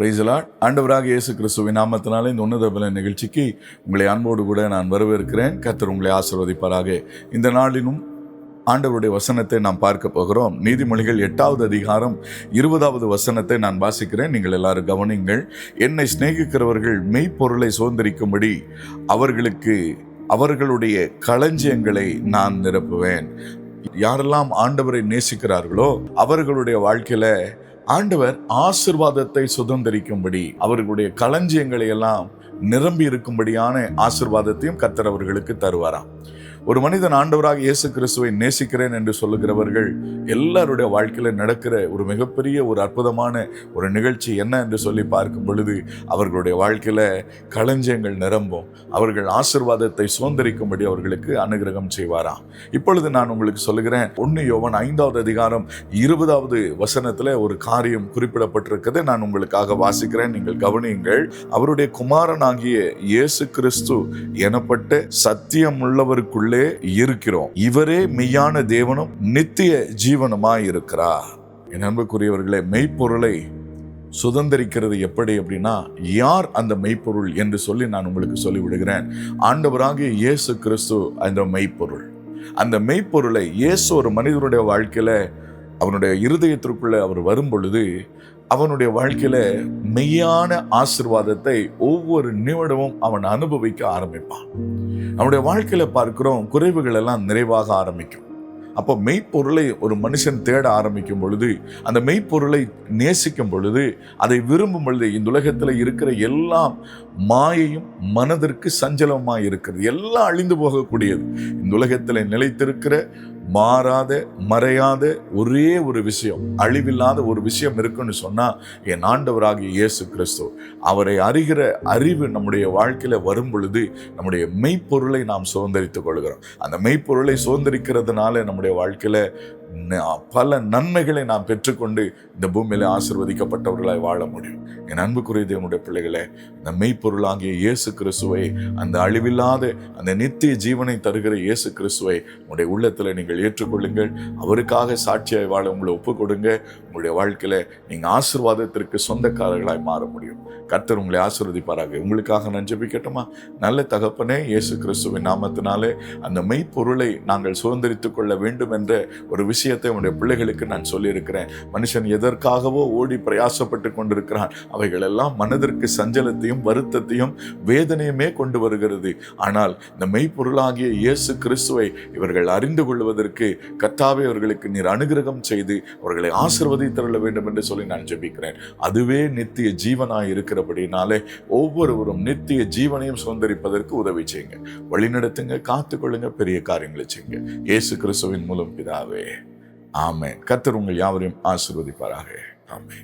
பிரைசலாட் ஆண்டவராக இயேசு கிறிஸ்துவின் நாமத்தினாலே இந்த உன்னத பல நிகழ்ச்சிக்கு உங்களை அன்போடு கூட நான் வரவேற்கிறேன். கத்தர் உங்களை ஆசிர்வதிப்பாராக. இந்த நாளிலும் ஆண்டவருடைய வசனத்தை நாம் பார்க்க போகிறோம். நீதிமொழிகள் எட்டாவது அதிகாரம் இருபதாவது வசனத்தை நான் வாசிக்கிறேன். நீங்கள் எல்லாரும் கவனிங்கள் என்னை சிநேகிக்கிறவர்கள் மெய்ப்பொருளை சுதந்திரிக்கும்படி அவர்களுக்கு அவர்களுடைய களஞ்சியங்களை நான் நிரப்புவேன். யாரெல்லாம் ஆண்டவரை நேசிக்கிறார்களோ அவர்களுடைய வாழ்க்கையில ஆண்டவர் ஆசிர்வாதத்தை சுதந்திரிக்கும்படி அவர்களுடைய களஞ்சியங்களை எல்லாம் நிரம்பி இருக்கும்படியான ஆசிர்வாதத்தையும் கத்தர் அவர்களுக்கு தருவாராம். ஒரு மனிதன் ஆண்டவராக இயேசு கிறிஸ்துவை நேசிக்கிறேன் என்று சொல்லுகிறவர்கள் எல்லாருடைய வாழ்க்கையில நடக்கிற ஒரு மிகப்பெரிய ஒரு அற்புதமான ஒரு நிகழ்ச்சி என்ன என்று சொல்லி பார்க்கும் பொழுது அவர்களுடைய வாழ்க்கையில களஞ்சியங்கள் நிரம்பும். அவர்கள் ஆசிர்வாதத்தை சுதந்திரிக்கும்படி அவர்களுக்கு அனுகிரகம் செய்வாராம். இப்பொழுது நான் உங்களுக்கு சொல்லுகிறேன் ஒன்று யோவன் ஐந்தாவது அதிகாரம் இருபதாவது வசனத்துல ஒரு காரியம் குறிப்பிடப்பட்டிருக்கதை நான் உங்களுக்காக வாசிக்கிறேன் நீங்கள் கவனியுங்கள். அவருடைய குமாரனாகிய இயேசு கிறிஸ்து எனப்பட்ட சத்தியம் உள்ளவருக்குள்ளே இருக்கிறோம். இவரே மெய்யான தேவனும் நித்திய ஜீவனுமாய் இருக்கிறார். என் அன்புக்குரியவர்களே மெய்ப்பொருளை சுதந்திரிக்கிறது எப்படி அப்படின்னா யார் அந்த மெய்ப்பொருள் என்று சொல்லி நான் உங்களுக்கு சொல்லி விடுகிறேன் ஆண்டவராகிய இயேசு கிறிஸ்து அந்த மெய்ப்பொருள். அந்த மெய்ப்பொருளை இயேசு ஒரு மனிதனுடைய வாழ்க்கையில அவனுடைய இருதயத்திற்குள்ள அவர் வரும் பொழுது அவனுடைய வாழ்க்கையில மெய்யான ஆசிர்வாதத்தை ஒவ்வொரு நிமிடமும் அவன் அனுபவிக்க ஆரம்பிப்பான். அவனுடைய வாழ்க்கையில பார்க்கிறோம் குறைவுகள் எல்லாம் நிறைவாக ஆரம்பிக்கும். அப்போ மெய்ப்பொருளை ஒரு மனுஷன் தேட ஆரம்பிக்கும் பொழுது அந்த மெய்ப்பொருளை நேசிக்கும் பொழுது அதை விரும்பும் பொழுது இந்த உலகத்தில் இருக்கிற எல்லாம் மாயையும் மனதிற்கு சஞ்சலமாக இருக்கிறது. எல்லாம் அழிந்து போகக்கூடியது. இந்த உலகத்தில் நிலைத்திருக்கிற மாறாத மறையாத ஒரே ஒரு விஷயம் அழிவில்லாத ஒரு விஷயம் இருக்குன்னு சொன்னால் என் ஆண்டவராகிய இயேசு கிறிஸ்து அவரை அறிகிற அறிவு நம்முடைய வாழ்க்கையில் வரும் பொழுது நம்முடைய மெய்ப்பொருளை நாம் சுதந்திரித்துக் கொள்கிறோம். அந்த மெய்ப்பொருளை சுதந்திரிக்கிறதுனால நம்முடைய வாழ்க்கையில் பல நன்மைகளை நாம் பெற்றுக்கொண்டு இந்த பூமியில ஆசிர்வதிக்கப்பட்டவர்களாய் வாழ முடியும். என் அன்புக்குரிய தேவனுடைய பிள்ளைகளே இந்த மெய்ப்பொருளாகிய இயேசு கிறிஸ்துவை அந்த அழிவில்லாத அந்த நித்திய ஜீவனை தருகிற இயேசு கிறிஸ்துவை உங்களுடைய உள்ளத்தில் நீங்கள் ஏற்றுக்கொள்ளுங்கள். அவருக்காக சாட்சியாய் வாழ உங்களை ஒப்பு கொடுங்க உங்களுடைய வாழ்க்கையில நீங்க ஆசீர்வாதத்திற்கு சொந்தக்காரர்களாய் மாற முடியும். கர்த்தர் உங்களை ஆசிர்வதிப்பாராக. உங்களுக்காக நான் ஜெபிக்கட்டுமா? நல்ல தகப்பனே இயேசு கிறிஸ்துவின் நாமத்தினாலே அந்த மெய்ப்பொருளை நாங்கள் சுதந்திரித்துக் கொள்ள வேண்டும் என்ற ஒரு விஷயத்தை உங்களுடைய பிள்ளைகளுக்கு நான் சொல்லியிருக்கிறேன். மனுஷன் எதற்காகவோ ஓடி பிரயாசப்பட்டு கொண்டிருக்கிறான். அவைகள் எல்லாம் மனதிற்கு சஞ்சலத்தையும் வருத்தத்தையும் வேதனையுமே கொண்டு வருகிறது. ஆனால் இந்த மெய்ப்பொருளாகிய இயேசு கிறிஸ்துவை இவர்கள் அறிந்து கொள்வதற்கு கத்தாவே அவர்களுக்கு நீர் அனுகிரகம் செய்து அவர்களை ஆசிர்வதித்தருள வேண்டும் என்று சொல்லி நான் ஜெபிக்கிறேன். அதுவே நித்திய ஜீவனாய் இருக்கிறபடினாலே ஒவ்வொருவரும் நித்திய ஜீவனையும் சுதந்திரிப்பதற்கு உதவி செய்யுங்க. வழிநடத்துங்க காத்துக்கொள்ளுங்க பெரிய காரியங்களை செய்யுங்க. இயேசு கிறிஸ்துவின் மூலம் பிதாவே. ஆமே கத்தர் உங்கள் யாவரையும் ஆசிர்வதிப்பாராக. ஆமே